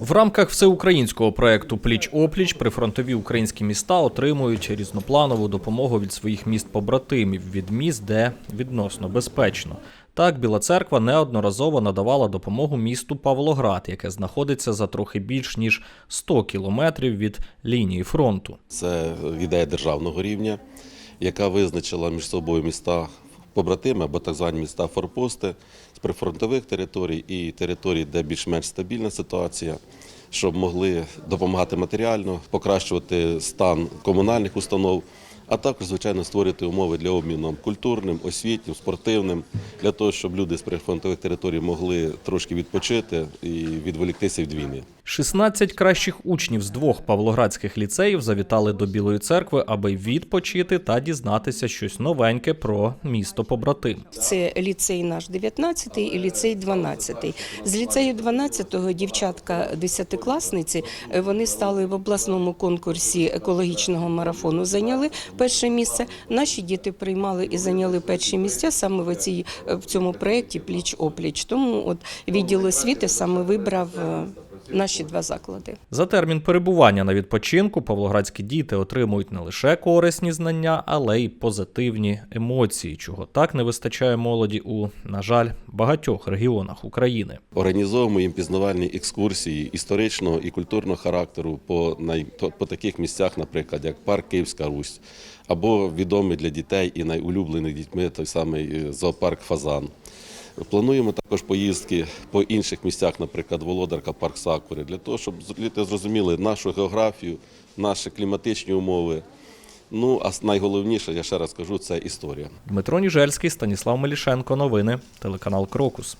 В рамках всеукраїнського проекту Пліч опліч прифронтові українські міста отримують різнопланову допомогу від своїх міст побратимів від міст, де відносно безпечно. Так, Біла Церква неодноразово надавала допомогу місту Павлоград, яке знаходиться за трохи більш ніж 100 кілометрів від лінії фронту. Це ідея державного рівня, яка визначила між собою міста побратими або так звані міста форпости прифронтових територій і територій, де більш-менш стабільна ситуація, щоб могли допомагати матеріально, покращувати стан комунальних установ, а також, звичайно, створити умови для обміну культурним, освітнім, спортивним, для того, щоб люди з прифронтових територій могли трошки відпочити і відволіктися від війни. 16 кращих учнів з двох павлоградських ліцеїв завітали до Білої церкви, аби відпочити та дізнатися щось новеньке про місто побратим. Це ліцей наш 19 і ліцей 12. З ліцею 12-го дівчатка 10-класниці, е, вони стали в обласному конкурсі екологічного марафону, зайняли перше місце. Наші діти приймали і зайняли перші місця саме в, цій, в цьому проєкті пліч-опліч. Тому от відділ освіти саме вибрав е, наші два заклади. За термін перебування на відпочинку павлоградські діти отримують не лише корисні знання, але й позитивні емоції, чого так не вистачає молоді у, на жаль, багатьох регіонах України. Організовуємо їм пізнавальні екскурсії історичного і культурного характеру по, най, по таких місцях, наприклад, як парк Київська Русь, або відомий для дітей і найулюблених дітьми той самий е, зоопарк Фазан. Плануємо також поїздки по інших місцях, наприклад, Володарка, парк Сакури, для того, щоб люди зрозуміли нашу географію, наші кліматичні умови. Ну, а найголовніше, я ще раз кажу, це історія. Дмитро Ніжельський, Станіслав Мелішенко. Новини. Телеканал Крокус.